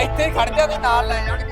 ਇੱਥੇ ਹੀ ਖੜ ਜਾ ਤੇ ਨਾਲ ਲੈ ਜਾਣ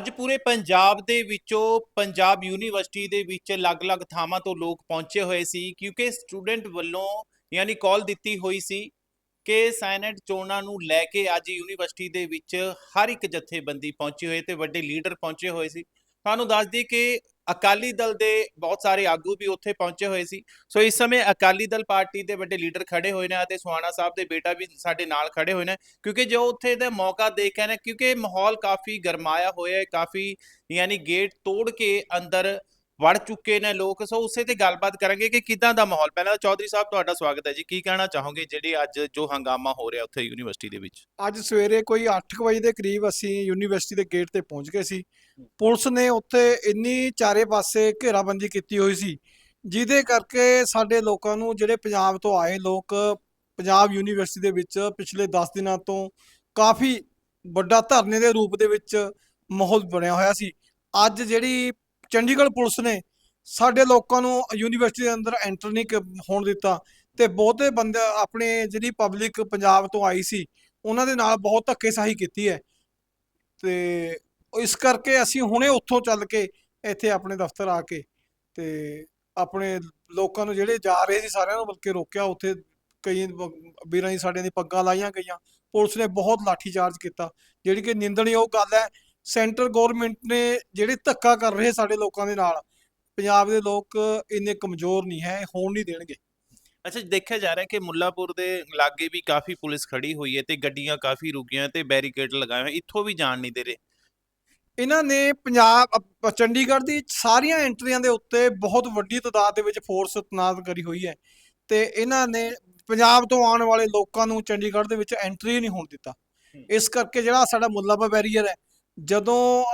ਅੱਜ ਪੂਰੇ ਪੰਜਾਬ ਦੇ ਵਿੱਚੋਂ ਪੰਜਾਬ ਯੂਨੀਵਰਸਿਟੀ ਦੇ ਵਿੱਚ ਅਲੱਗ-ਅਲੱਗ ਥਾਵਾਂ ਤੋਂ ਲੋਕ ਪਹੁੰਚੇ ਹੋਏ ਸੀ, ਕਿਉਂਕਿ ਸਟੂਡੈਂਟ ਵੱਲੋਂ ਯਾਨੀ ਕਾਲ ਦਿੱਤੀ ਹੋਈ ਸੀ ਕਿ ਸਾਇਨਟ ਚੋਣਾਂ ਨੂੰ ਲੈ ਕੇ ਅੱਜ ਯੂਨੀਵਰਸਿਟੀ ਦੇ ਵਿੱਚ ਹਰ ਇੱਕ ਜਥੇਬੰਦੀ ਪਹੁੰਚੀ ਹੋਈ ਤੇ ਵੱਡੇ ਲੀਡਰ ਪਹੁੰਚੇ ਹੋਏ ਸੀ। ਤੁਹਾਨੂੰ ਦੱਸ ਦਈਏ ਕਿ ਅਕਾਲੀ ਦਲ ਦੇ ਬਹੁਤ ਸਾਰੇ ਆਗੂ ਵੀ ਉੱਥੇ ਪਹੁੰਚੇ ਹੋਏ ਸੀ। ਸੋ ਇਸ ਸਮੇਂ ਅਕਾਲੀ ਦਲ ਪਾਰਟੀ ਦੇ ਵੱਡੇ ਲੀਡਰ ਖੜੇ ਹੋਏ ਨੇ ਅਤੇ ਸੁਹਾਣਾ ਸਾਹਿਬ ਦੇ ਬੇਟਾ ਵੀ ਸਾਡੇ ਨਾਲ ਖੜੇ ਹੋਏ ਨੇ। ਕਿਉਂਕਿ ਜੋ ਉੱਥੇ ਦਾ ਮੌਕਾ ਦੇਖਿਆ ਨੇ, ਕਿਉਂਕਿ ਮਾਹੌਲ ਕਾਫੀ ਗਰਮਾਇਆ ਹੋਇਆ ਹੈ, ਕਾਫੀ ਯਾਨੀ ਗੇਟ ਤੋੜ ਕੇ ਅੰਦਰ ਵੜ ਚੁੱਕੇ ਨੇ ਲੋਕ, ਸੋ ਉਸੇ ਤੇ ਗੱਲਬਾਤ ਕਰਾਂਗੇ ਕਿ ਕਿਦਾਂ ਦਾ ਮਾਹੌਲ ਪਹਿਲਾਂ ਚੌਧਰੀ ਸਾਹਿਬ, ਤੁਹਾਡਾ ਸਵਾਗਤ ਹੈ ਜੀ। ਕੀ ਕਹਿਣਾ ਚਾਹੋਗੇ ਜਿਹੜੀ ਅੱਜ ਜੋ ਹੰਗਾਮਾ ਹੋ ਰਿਹਾ ਉੱਥੇ ਯੂਨੀਵਰਸਿਟੀ ਦੇ ਵਿੱਚ? ਅੱਜ ਸਵੇਰੇ ਕੋਈ 8 ਵਜੇ ਦੇ ਕਰੀਬ ਅਸੀਂ ਯੂਨੀਵਰਸਿਟੀ ਦੇ ਗੇਟ ਤੇ ਪਹੁੰਚ ਗਏ ਸੀ। ਪੁਲਿਸ ਨੇ ਉੱਥੇ ਇੰਨੀ ਚਾਰੇ ਪਾਸੇ ਘੇਰਾਬੰਦੀ ਕੀਤੀ ਹੋਈ ਸੀ, ਜਿਹਦੇ ਕਰਕੇ ਸਾਡੇ ਲੋਕਾਂ ਨੂੰ ਜਿਹੜੇ ਪੰਜਾਬ ਤੋਂ ਆਏ ਲੋਕ, ਪੰਜਾਬ ਯੂਨੀਵਰਸਿਟੀ ਦੇ ਵਿੱਚ ਪਿਛਲੇ 10 ਦਿਨਾਂ ਤੋਂ ਕਾਫੀ ਵੱਡਾ ਧਰਨੇ ਦੇ ਰੂਪ ਦੇ ਵਿੱਚ ਮਾਹੌਲ ਬਣਿਆ ਹੋਇਆ ਸੀ। ਅੱਜ ਜਿਹੜੀ ਚੰਡੀਗੜ੍ਹ ਪੁਲਿਸ ਨੇ ਸਾਡੇ ਲੋਕਾਂ ਨੂੰ ਯੂਨੀਵਰਸਿਟੀ ਦੇ ਅੰਦਰ ਐਂਟਰ ਨਹੀਂ ਕ- ਹੋਣ ਦਿੱਤਾ ਤੇ ਬਹੁਤੇ ਬੰਦੇ ਆਪਣੇ ਜਿਹੜੀ ਪਬਲਿਕ ਪੰਜਾਬ ਤੋਂ ਆਈ ਸੀ, ਉਹਨਾਂ ਦੇ ਨਾਲ ਬਹੁਤ ਧੱਕੇਸ਼ਾਹੀ ਕੀਤੀ ਹੈ। ਤੇ ਇਸ ਕਰਕੇ ਅਸੀਂ ਹੁਣੇ ਉੱਥੋਂ ਚੱਲ ਕੇ ਇੱਥੇ ਆਪਣੇ ਦਫ਼ਤਰ ਆ ਕੇ ਤੇ ਆਪਣੇ ਲੋਕਾਂ ਨੂੰ ਜਿਹੜੇ ਜਾ ਰਹੇ ਸੀ ਸਾਰਿਆਂ ਨੂੰ ਬਲਕਿ ਰੋਕਿਆ, ਉੱਥੇ ਕਈ ਵੀਰਾਂ ਦੀ ਸਾਡੇ ਦੀ ਪੱਗਾਂ ਲਾਈਆਂ ਗਈਆਂ। ਪੁਲਿਸ ਨੇ ਬਹੁਤ ਲਾਠੀ ਚਾਰਜ ਕੀਤਾ। ਜਿਹੜੀ ਕਿ ਨਿੰਦਣਯੋਗ ਗੱਲ ਹੈ ਸੈਂਟਰ ਗਵਰਨਮੈਂਟ ਨੇ ਜਿਹੜੇ ਧੱਕਾ ਕਰ ਰਹੇ ਸਾਡੇ ਲੋਕਾਂ ਦੇ ਨਾਲ ਪੰਜਾਬ ਦੇ ਲੋਕ ਇੰਨੇ ਕਮਜ਼ੋਰ ਨਹੀਂ ਹੈ ਹੋਣ ਨਹੀਂ ਦੇਣਗੇ। ਅੱਛਾ ਦੇਖਿਆ ਜਾ ਰਿਹਾ ਕਿ ਮੁੱਲਾਪੁਰ ਦੇ ਲਾਗੇ ਵੀ ਕਾਫੀ ਪੁਲਿਸ ਖੜੀ ਹੋਈ ਹੈ ਤੇ ਗੱਡੀਆਂ ਕਾਫੀ ਰੁਕੀਆਂ ਤੇ ਬੈਰੀਕੇਡ ਲਗਾਏ ਹੋਏ ਇੱਥੋਂ ਵੀ ਜਾਣ ਨਹੀਂ ਦੇ ਰਹੇ। ਇਹਨਾਂ ਨੇ ਪੰਜਾਬ ਚੰਡੀਗੜ੍ਹ ਦੀ ਸਾਰੀਆਂ ਐਂਟਰੀਆਂ ਦੇ ਉੱਤੇ ਬਹੁਤ ਵੱਡੀ ਤਾਦਾਦ ਦੇ ਵਿੱਚ ਫੋਰਸ ਤੈਨਾਤ ਕਰੀ ਹੋਈ ਹੈ ਤੇ ਇਹਨਾਂ ਨੇ ਪੰਜਾਬ ਤੋਂ ਆਉਣ ਵਾਲੇ ਲੋਕਾਂ ਨੂੰ ਚੰਡੀਗੜ੍ਹ ਦੇ ਵਿੱਚ ਐਂਟਰੀ ਨਹੀਂ ਹੋਣ ਦਿੱਤਾ। ਇਸ ਕਰਕੇ ਜਿਹੜਾ ਸਾਡਾ ਮੁੱਲਾਪਾ ਬੈਰੀਅਰ ਹੈ ਜਦੋਂ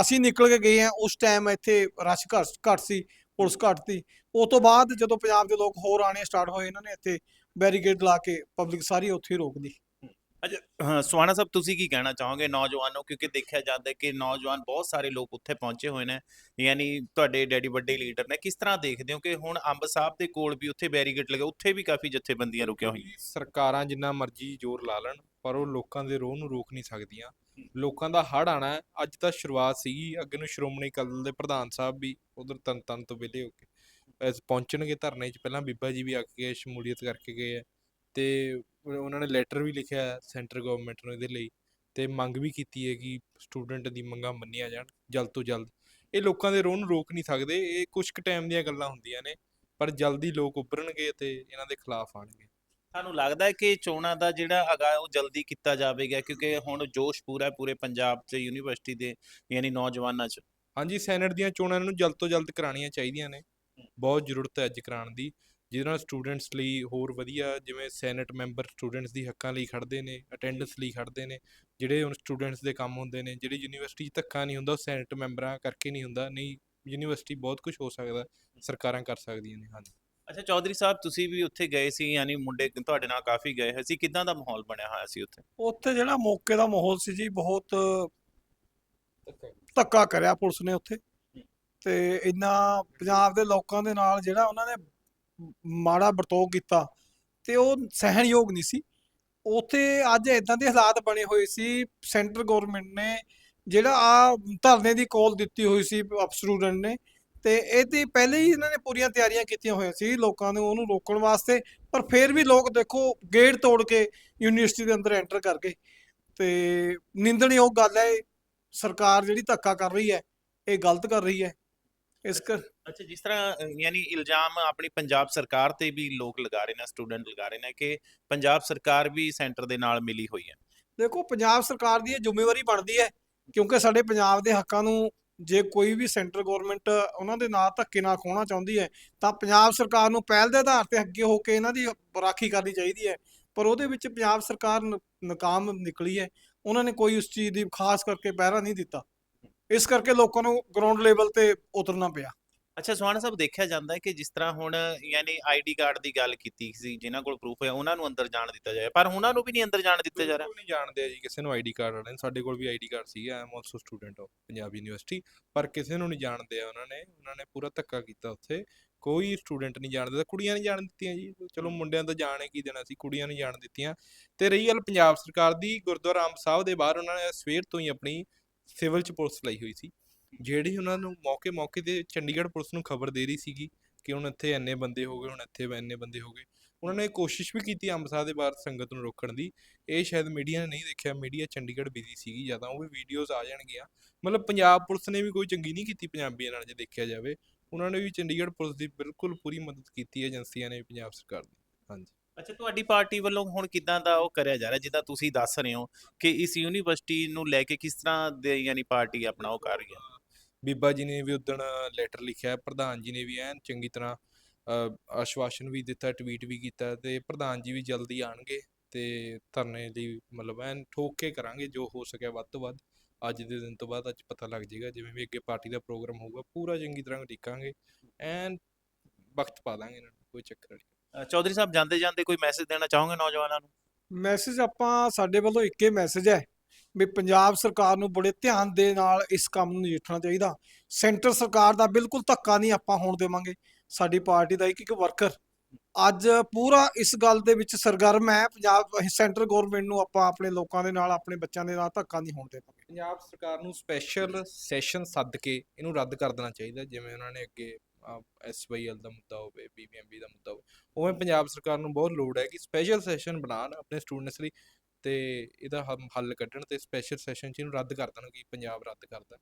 ਅਸੀਂ ਨਿਕਲ ਕੇ ਗਏ ਆ ਉਸ ਟਾਈਮ ਇੱਥੇ ਰਸ਼ ਘੱਟ ਘੱਟ ਸੀ ਪੁਲਿਸ ਘੱਟ ਸੀ। ਉਸ ਤੋਂ ਬਾਅਦ ਜਦੋਂ ਪੰਜਾਬ ਦੇ ਲੋਕ ਹੋਰ ਆਣੇ ਸਟਾਰਟ ਹੋਏ ਇਹਨਾਂ ਨੇ ਇੱਥੇ ਬੈਰੀਕੇਡ ਲਾ ਕੇ ਪਬਲਿਕ ਸਾਰੀ ਉੱਥੇ ਹੀ ਰੋਕ ਦੀ ਅੱਛਾ ਹਾਂ ਸੁਹਾਣਾ ਸਾਹਿਬ ਤੁਸੀਂ ਕੀ ਕਹਿਣਾ ਚਾਹੋਗੇ ਨੌਜਵਾਨੋ? ਕਿਉਂਕਿ ਦੇਖਿਆ ਜਾਂਦਾ ਕਿ ਨੌਜਵਾਨ ਬਹੁਤ ਸਾਰੇ ਲੋਕ ਉੱਥੇ ਪਹੁੰਚੇ ਹੋਏ ਨੇ। ਯਾਨੀ ਤੁਹਾਡੇ ਡੈਡੀ ਵੱਡੇ ਲੀਡਰ ਨੇ ਕਿਸ ਤਰ੍ਹਾਂ ਦੇਖਦੇ ਹੋ ਕਿ ਹੁਣ ਅੰਬ ਸਾਹਿਬ ਦੇ ਕੋਲ ਵੀ ਉੱਥੇ ਬੈਰੀਕੇਡ ਲੱਗੇ ਉੱਥੇ ਵੀ ਕਾਫੀ ਜਥੇਬੰਦੀਆਂ ਰੁਕੀਆਂ ਹੋਈਆਂ? ਸਰਕਾਰਾਂ ਜਿੰਨਾ ਮਰਜ਼ੀ ਜ਼ੋਰ ਲਾ ਲੈਣ ਪਰ ਉਹ ਲੋਕਾਂ ਦੇ ਰੋਹ ਨੂੰ ਰੋਕ ਨਹੀਂ ਸਕਦੀਆਂ। ਲੋਕਾਂ ਦਾ ਹੜ ਆਣਾ ਹੈ। ਅੱਜ ਤਾਂ ਸ਼ੁਰੂਆਤ ਸੀਗੀ। ਅੱਗੇ ਨੂੰ ਸ਼੍ਰੋਮਣੀ ਅਕਾਲੀ ਦਲ ਦੇ ਪ੍ਰਧਾਨ ਸਾਹਿਬ ਵੀ ਉਧਰ ਤਨ ਤਨ ਤੋਂ ਵਿਹਲੇ ਹੋ ਕੇ ਪਹੁੰਚਣਗੇ ਧਰਨੇ 'ਚ। ਪਹਿਲਾਂ ਬੀਬਾ ਜੀ ਵੀ ਆ ਕੇ ਸ਼ਮੂਲੀਅਤ ਕਰਕੇ ਗਏ ਆ ਤੇ ਉਹਨਾਂ ਨੇ ਲੈਟਰ ਵੀ ਲਿਖਿਆ ਸੈਂਟਰ ਗਵਰਨਮੈਂਟ ਨੂੰ ਇਹਦੇ ਲਈ ਤੇ ਮੰਗ ਵੀ ਕੀਤੀ ਹੈ ਕਿ ਸਟੂਡੈਂਟ ਦੀ ਮੰਗਾਂ ਮੰਨੀਆਂ ਜਾਣ ਜਲਦ ਤੋਂ ਜਲਦ। ਇਹ ਲੋਕਾਂ ਦੇ ਰੋਹ ਨੂੰ ਰੋਕ ਨਹੀਂ ਸਕਦੇ। ਇਹ ਕੁਝ ਕੁ ਟਾਈਮ ਦੀਆਂ ਗੱਲਾਂ ਹੁੰਦੀਆਂ ਨੇ, ਪਰ ਜਲਦੀ ਲੋਕ ਉੱਭਰਨਗੇ ਤੇ ਇਹਨਾਂ ਦੇ ਖਿਲਾਫ ਆਣਗੇ ਤੁਹਾਨੂੰ ਲੱਗਦਾ ਹੈ ਕਿ ਚੋਣਾਂ ਦਾ ਜਿਹੜਾ ਹੈਗਾ ਉਹ ਜਲਦੀ ਕੀਤਾ ਜਾਵੇਗਾ, ਕਿਉਂਕਿ ਹੁਣ ਜੋਸ਼ ਪੂਰਾ ਹੈ ਪੂਰੇ ਪੰਜਾਬ 'ਚ, ਯੂਨੀਵਰਸਿਟੀ ਦੇ ਯਾਨੀ ਨੌਜਵਾਨਾਂ 'ਚ। ਹਾਂਜੀ, ਸੈਨੇਟ ਦੀਆਂ ਚੋਣਾਂ ਇਹਨਾਂ ਨੂੰ ਜਲਦ ਤੋਂ ਜਲਦ ਕਰਾਉਣੀਆਂ ਚਾਹੀਦੀਆਂ ਨੇ। ਬਹੁਤ ਜ਼ਰੂਰਤ ਹੈ ਅੱਜ ਕਰਾਉਣ ਦੀ, ਜਿਹਦੇ ਨਾਲ ਸਟੂਡੈਂਟਸ ਲਈ ਹੋਰ ਵਧੀਆ, ਜਿਵੇਂ ਸੈਨੇਟ ਮੈਂਬਰ ਸਟੂਡੈਂਟਸ ਦੀ ਹੱਕਾਂ ਲਈ ਖੜਦੇ ਨੇ, ਅਟੈਂਡੈਂਸ ਲਈ ਖੜਦੇ ਨੇ, ਜਿਹੜੇ ਹੁਣ ਸਟੂਡੈਂਟਸ ਦੇ ਕੰਮ ਹੁੰਦੇ ਨੇ, ਜਿਹੜੀ ਯੂਨੀਵਰਸਿਟੀ 'ਚ ਧੱਕਾ ਨਹੀਂ ਹੁੰਦਾ, ਉਹ ਸੈਨੇਟ ਮੈਂਬਰਾਂ ਕਰਕੇ ਨਹੀਂ ਹੁੰਦਾ, ਨਹੀਂ, ਯੂਨੀਵਰਸਿਟੀ ਬਹੁਤ ਕੁਝ ਹੋ ਸਕਦਾ, ਸਰਕਾਰਾਂ ਕਰ ਸਕਦੀਆਂ ਨੇ, ਹਾਂਜੀ। ਅੱਛਾ ਚੌਧਰੀ ਸਾਹਿਬ ਤੁਸੀਂ ਵੀ ਉੱਥੇ ਗਏ ਸੀ ਯਾਨੀ ਮੁੰਡੇ ਤੁਹਾਡੇ ਨਾਲ ਕਾਫੀ ਗਏ ਹੋਏ ਸੀ। ਕਿਦਾਂ ਦਾ ਮਾਹੌਲ ਬਣਿਆ ਹੋਇਆ ਸੀ ਉੱਥੇ? ਉੱਥੇ ਜਿਹੜਾ ਮੌਕੇ ਦਾ ਮਾਹੌਲ ਸੀ ਜੀ ਬਹੁਤ ਧੱਕਾ। ਕਰਿਆ ਪੁਲਿਸ ਨੇ ਉੱਥੇ। ਤੇ ਇੰਨਾ ਪੰਜਾਬ ਦੇ ਲੋਕਾਂ ਦੇ ਨਾਲ ਜਿਹੜਾ ਉਹਨਾਂ ਨੇ ਮਾੜਾ ਵਰਤੋਂ ਕੀਤਾ ਤੇ ਉਹ ਸਹਿਣਯੋਗ ਨਹੀਂ ਸੀ। ਉੱਥੇ ਅੱਜ ਇਦਾਂ ਦੇ ਹਾਲਾਤ ਬਣੇ ਹੋਏ ਸੀ ਸੈਂਟਰ ਗਵਰਨਮੈਂਟ ਨੇ ਜਿਹੜਾ ਆ ਧਰਨੇ ਦੀ ਕਾਲ ਦਿੱਤੀ ਹੋਈ ਸੀ ਸਟੂਡੈਂਟ ਨੇ ਤੇ ਇਹਦੀ ਪਹਿਲੇ ਹੀ ਇਹਨਾਂ ਨੇ ਪੂਰੀਆਂ ਤਿਆਰੀਆਂ ਕੀਤੀਆਂ ਹੋਈਆਂ ਸੀ ਲੋਕਾਂ ਨੂੰ ਉਹਨੂੰ ਰੋਕਣ ਵਾਸਤੇ ਪਰ ਫਿਰ ਵੀ ਲੋਕ ਦੇਖੋ ਗੇਟ ਤੋੜ ਕੇ ਯੂਨੀਵਰਸਿਟੀ ਦੇ ਅੰਦਰ ਐਂਟਰ ਕਰ ਗਏ ਤੇ ਨਿੰਦਣਯੋਗ ਗੱਲ ਹੈ। ਸਰਕਾਰ ਜਿਹੜੀ ਧੱਕਾ ਕਰ ਰਹੀ ਹੈ ਇਹ ਗਲਤ ਕਰ ਰਹੀ ਹੈ ਇਸ ਕਰ ਅੱਛਾ ਜਿਸ ਤਰ੍ਹਾਂ ਯਾਨੀ ਇਲਜ਼ਾਮ ਆਪਣੀ ਪੰਜਾਬ ਸਰਕਾਰ ਤੇ ਵੀ ਲੋਕ ਲਗਾ ਰਹੇ ਨੇ ਸਟੂਡੈਂਟ ਲਗਾ ਰਹੇ ਨੇ ਕਿ ਪੰਜਾਬ ਸਰਕਾਰ ਵੀ ਸੈਂਟਰ ਦੇ ਨਾਲ ਮਿਲੀ ਹੋਈ ਹੈ ਦੇਖੋ ਪੰਜਾਬ ਸਰਕਾਰ ਦੀ ਇਹ ਜ਼ਿੰਮੇਵਾਰੀ ਬਣਦੀ ਹੈ ਕਿਉਂਕਿ ਸਾਡੇ ਪੰਜਾਬ ਦੇ ਹੱਕਾਂ ਨੂੰ ਜੇ ਕੋਈ ਵੀ ਸੈਂਟਰ ਗਵਰਨਮੈਂਟ ਉਹਨਾਂ ਦੇ ਨਾਲ ਧੱਕੇ ਨਾਲ ਖੋਣਾ ਚਾਹੁੰਦੀ ਹੈ, ਤਾਂ ਪੰਜਾਬ ਸਰਕਾਰ ਨੂੰ ਪਹਿਲ ਦੇ ਆਧਾਰ ਤੇ ਅੱਗੇ ਹੋ ਕੇ ਇਹਨਾਂ ਦੀ ਰਾਖੀ ਕਰਨੀ ਚਾਹੀਦੀ ਹੈ। ਪਰ ਉਹਦੇ ਵਿੱਚ ਪੰਜਾਬ ਸਰਕਾਰ ਨਾਕਾਮ ਨਿਕਲੀ ਹੈ। ਉਹਨਾਂ ਨੇ ਕੋਈ ਉਸ ਚੀਜ਼ ਦੀ ਖਾਸ ਕਰਕੇ ਪਹਿਰਾ ਨਹੀਂ ਦਿੱਤਾ। ਇਸ ਕਰਕੇ ਲੋਕਾਂ ਨੂੰ ਗਰਾਊਂਡ ਲੈਵਲ ਤੇ ਉਤਰਨਾ ਪਿਆ। ਅੱਛਾ, ਸੁਹਾਣਾ ਸਾਹਿਬ ਦੇਖਿਆ ਜਾਂਦਾ ਹੈ ਕਿ ਜਿਸ ਤਰ੍ਹਾਂ ਹੁਣ ਯਾਨੀ ਆਈਡੀ ਕਾਰਡ ਦੀ ਗੱਲ ਕੀਤੀ ਸੀ, ਜਿਨ੍ਹਾਂ ਕੋਲ ਪ੍ਰੂਫ ਹੈ, ਉਹਨਾਂ ਨੂੰ ਅੰਦਰ ਜਾਣ ਦਿੱਤਾ ਜਾਏ ਪਰ ਉਹਨਾਂ ਨੂੰ ਵੀ ਨਹੀਂ ਅੰਦਰ ਜਾਣ ਦਿੱਤਾ ਜਾ ਰਿਹਾ ਬਿਲਕੁਲ ਨਹੀਂ ਜਾਣਦੇ ਆ ਜੀ, ਕਿਸੇ ਨੂੰ ਆਈਡੀ ਕਾਰਡ ਵਾਲੇ ਨੂੰ। ਸਾਡੇ ਕੋਲ ਵੀ ਆਈਡੀ ਕਾਰਡ ਸੀਗਾ I also student of Punjab university ਪਰ ਕਿਸੇ ਨੂੰ ਨਹੀਂ ਜਾਣਦੇ ਆ ਉਹਨਾਂ ਨੇ ਉਹਨਾਂ ਨੇ ਪੂਰਾ ਧੱਕਾ ਕੀਤਾ ਉੱਥੇ, ਕੋਈ ਸਟੂਡੈਂਟ ਨਹੀਂ ਜਾਣਦਾ ਕੁੜੀਆਂ ਨਹੀਂ ਜਾਣ ਦਿੱਤੀਆਂ ਜੀ, ਚਲੋ ਮੁੰਡਿਆਂ ਤਾਂ ਜਾਣ ਕੀ ਦੇਣਾ ਸੀ, ਕੁੜੀਆਂ ਨਹੀਂ ਜਾਣ ਦਿੱਤੀਆਂ, ਤੇ ਰਹੀ ਗੱਲ ਪੰਜਾਬ ਸਰਕਾਰ ਦੀ, ਗੁਰਦੁਆਰਾ ਅੰਬ ਸਾਹਿਬ ਦੇ ਬਾਹਰ ਉਹਨਾਂ ਨੇ ਸਵੇਰ ਤੋਂ ਹੀ ਆਪਣੀ ਸਿਵਲ ਚ ਪੁਲਿਸ ਲਾਈ ਹੋਈ ਸੀ ਜਿਹੜੀ ਉਹਨਾਂ ਨੂੰ ਮੌਕੇ ਮੌਕੇ ਤੇ ਚੰਡੀਗੜ੍ਹ ਪੁਲਿਸ ਨੂੰ ਖਬਰ ਦੇ ਰਹੀ ਸੀਗੀ ਕਿ ਹੁਣ ਇੱਥੇ ਇੰਨੇ ਬੰਦੇ ਹੋ ਗਏ, ਹੁਣ ਇੱਥੇ ਇੰਨੇ ਬੰਦੇ ਹੋ ਗਏ, ਉਹਨਾਂ ਨੇ ਕੋਸ਼ਿਸ਼ ਵੀ ਕੀਤੀ ਅੰਬ ਸਾਹਿਬ ਦੇ ਬਾਹਰ ਸੰਗਤ ਨੂੰ ਰੋਕਣ ਦੀ, ਇਹ ਸ਼ਾਇਦ ਮੀਡੀਆ ਨੇ ਨਹੀਂ ਦੇਖਿਆ, ਮੀਡੀਆ ਚੰਡੀਗੜ੍ਹ ਬਿਜ਼ੀ ਸੀਗੀ ਜ਼ਿਆਦਾ, ਉਹ ਵੀ ਵੀਡੀਓਜ਼ ਆ ਜਾਣਗੀਆਂ, ਮਤਲਬ ਪੰਜਾਬ ਪੁਲਿਸ ਨੇ ਵੀ ਕੋਈ ਚੰਗੀ ਨਹੀਂ ਕੀਤੀ ਪੰਜਾਬੀਆਂ ਨਾਲ ਜੇ ਦੇਖਿਆ ਜਾਵੇ, ਉਹਨਾਂ ਨੇ ਵੀ ਚੰਡੀਗੜ੍ਹ ਪੁਲਿਸ ਦੀ ਬਿਲਕੁਲ ਪੂਰੀ ਮਦਦ ਕੀਤੀ ਏਜੰਸੀਆਂ ਨੇ ਪੰਜਾਬ ਸਰਕਾਰ ਦੀ, ਹਾਂਜੀ। ਅੱਛਾ, ਤੁਹਾਡੀ ਪਾਰਟੀ ਵੱਲੋਂ ਹੁਣ ਕਿਦਾਂ ਦਾ ਉਹ ਕਰਿਆ ਜਾ ਰਿਹਾ, ਜਿੱਦਾਂ ਤੁਸੀਂ ਦੱਸ ਰਹੇ ਹੋ ਕਿ ਇਸ ਯੂਨੀਵਰਸਿਟੀ ਨੂੰ ਲੈ ਕੇ ਕਿਸ ਤਰ੍ਹਾਂ ਦੇ ਯਾਨੀ ਪਾਰਟੀ ਆਪਣਾ ਉਹ ਕਰ ਰਹੀ ਹੈ? ਬੀਬਾ ਜੀ ਨੇ ਵੀ ਉਦਣ ਲੈਟਰ ਲਿਖਿਆ ਪ੍ਰਧਾਨ ਜੀ ਨੇ ਵੀ ਐਨ ਚੰਗੀ ਤਰ੍ਹਾਂ ਆਸ਼ਵਾਸਨ ਵੀ ਦਿੱਤਾ ਟਵੀਟ ਵੀ ਕੀਤਾ ਤੇ ਪ੍ਰਧਾਨ ਜੀ ਵੀ ਜਲਦੀ ਆਣਗੇ ਤੇ ਧਰਨੇ ਲਈ ਮਤਲਬ ਐਨ ਠੋਕ ਕੇ ਕਰਾਂਗੇ ਜੋ ਹੋ ਸਕਿਆ ਵੱਧ ਤੋਂ ਵੱਧ। ਅੱਜ ਦੇ ਦਿਨ ਤੋਂ ਬਾਅਦ ਅੱਜ ਪਤਾ ਲੱਗ ਜਾਏਗਾ ਜਿਵੇਂ ਵੀ ਅੱਗੇ ਪਾਰਟੀ ਦਾ ਪ੍ਰੋਗਰਾਮ ਹੋਊਗਾ ਪੂਰਾ ਚੰਗੀ ਤਰ੍ਹਾਂ ਲਿਖਾਂਗੇ ਐਨ ਵਕਤ ਪਾ ਦਾਂਗੇ ਇਹਨਾਂ ਨੂੰ ਕੋਈ ਚੱਕਰ ਨਹੀਂ। ਚੌਧਰੀ ਸਾਹਿਬ ਜਾਂਦੇ ਜਾਂਦੇ ਕੋਈ ਮੈਸੇਜ ਦੇਣਾ ਚਾਹੋਗੇ ਨੌਜਵਾਨਾਂ ਨੂੰ? ਮੈਸੇਜ ਆਪਾਂ ਸਾਡੇ ਵੱਲੋਂ ਇੱਕੇ ਮੈਸੇਜ ਹੈ। ਵੀ ਪੰਜਾਬ ਸਰਕਾਰ ਨੂੰ ਬੜੇ ਧਿਆਨ ਦੇ ਨਾਲ ਇਸ ਕੰਮ ਨੂੰ ਨਜਿੱਠਣਾ ਚਾਹੀਦਾ। ਸੈਂਟਰ ਸਰਕਾਰ ਦਾ ਬਿਲਕੁਲ ਧੱਕਾ ਨਹੀਂ ਆਪਾਂ ਹੋਣ ਦੇਵਾਂਗੇ। ਸਾਡੀ ਪਾਰਟੀ ਦਾ ਇੱਕ ਇੱਕ ਵਰਕਰ। ਅੱਜ ਪੂਰਾ ਇਸ ਗੱਲ ਦੇ ਵਿੱਚ ਸਰਗਰਮ ਹੈ। ਪੰਜਾਬ ਸੈਂਟਰ ਗਵਰਨਮੈਂਟ ਨੂੰ ਆਪਾਂ ਆਪਣੇ ਲੋਕਾਂ ਦੇ ਨਾਲ, ਆਪਣੇ ਬੱਚਿਆਂ ਦੇ ਨਾਲ ਧੱਕਾ ਨਹੀਂ ਹੋਣ ਦੇਵਾਂਗੇ। ਪੰਜਾਬ ਸਰਕਾਰ ਨੂੰ ਸਪੈਸ਼ਲ ਸੈਸ਼ਨ ਸੱਦ ਕੇ ਇਹਨੂੰ ਰੱਦ ਕਰ ਦੇਣਾ ਚਾਹੀਦਾ। ਜਿਵੇਂ ਉਹਨਾਂ ਨੇ ਅੱਗੇ ਐਸਵਾਈਐਲ ਦਾ ਮੁੱਦਾ ਹੋਵੇ ਬੀਬੀਐਮਬੀ ਦਾ ਮੁੱਦਾ ਹੋਵੇ। ਉਵੇਂ ਪੰਜਾਬ ਸਰਕਾਰ ਨੂੰ ਬਹੁਤ ਲੋੜ ਹੈ ਕਿ ਸਪੈਸ਼ਲ ਸੈਸ਼ਨ ਬਣਾਉਣ ਆਪਣੇ ਸਟੂਡੈਂਟਸ ਲਈ। ਤੇ ਇਹਦਾ ਹੱਲ- ਹੱਲ ਕੱਢਣ ਤੇ ਸਪੈਸ਼ਲ ਸੈਸ਼ਨ ਚ ਇਹਨੂੰ ਰੱਦ ਕਰ ਦੇਣ ਕਿ ਪੰਜਾਬ ਰੱਦ ਕਰਦਾ।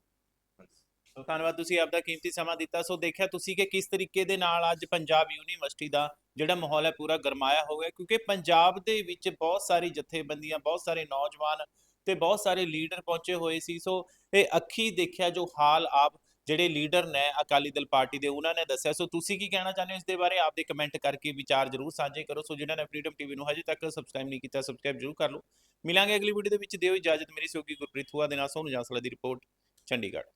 ਸੋ ਧੰਨਵਾਦ, ਤੁਸੀਂ ਆਪਦਾ ਕੀਮਤੀ ਸਮਾਂ ਦਿੱਤਾ। ਸੋ ਦੇਖਿਆ ਤੁਸੀਂ ਕਿ ਕਿਸ ਤਰੀਕੇ ਦੇ ਨਾਲ ਅੱਜ ਪੰਜਾਬ ਯੂਨੀਵਰਸਿਟੀ ਦਾ ਜਿਹੜਾ ਮਾਹੌਲ ਹੈ ਪੂਰਾ ਗਰਮਾਇਆ ਹੋ ਗਿਆ ਕਿਉਂਕਿ ਪੰਜਾਬ ਦੇ ਵਿੱਚ ਬਹੁਤ ਸਾਰੀ ਜਥੇਬੰਦੀਆਂ, ਬਹੁਤ ਸਾਰੇ ਨੌਜਵਾਨ ਤੇ ਬਹੁਤ ਸਾਰੇ ਲੀਡਰ ਪਹੁੰਚੇ ਹੋਏ ਸੀ। ਸੋ ਇਹ ਅੱਖੀ ਦੇਖਿਆ ਜੋ ਹਾਲ ਆਪ ਜਿਹੜੇ ਲੀਡਰ ਨੇ ਅਕਾਲੀ ਦਲ ਪਾਰਟੀ ਦੇ, ਉਹਨਾਂ ਨੇ ਦੱਸਿਆ। ਸੋ ਤੁਸੀਂ ਕੀ ਕਹਿਣਾ ਚਾਹੁੰਦੇ ਹੋ ਇਸ ਦੇ ਬਾਰੇ? ਆਪਦੇ ਕਮੈਂਟ ਕਰਕੇ ਵਿਚਾਰ ਜ਼ਰੂਰ ਸਾਂਝੇ ਕਰੋ। ਸੋ ਜਿਨ੍ਹਾਂ ਨੇ ਫਰੀडम ਟੀਵੀ ਨੂੰ ਹਜੇ ਤੱਕ ਸਬਸਕ੍ਰਾਈਬ ਨਹੀਂ ਕੀਤਾ ਸਬਸਕ੍ਰਾਈਬ ਜ਼ਰੂਰ ਕਰ ਲਓ। ਮਿਲਾਂਗੇ ਅਗਲੀ ਵੀਡੀਓ ਦੇ ਵਿੱਚ। ਦਿਓ ਇਜਾਜ਼ਤ। ਮੇਰੀ ਸੋਗੀ ਗੁਰਪ੍ਰੀਤ ਹੁਆ ਦੇ ਨਾਲ ਸੋਨੂੰ ਜਾਂਸਲਾ ਦੀ ਰਿਪੋਰਟ ਚੰਡੀਗੜ੍ਹ।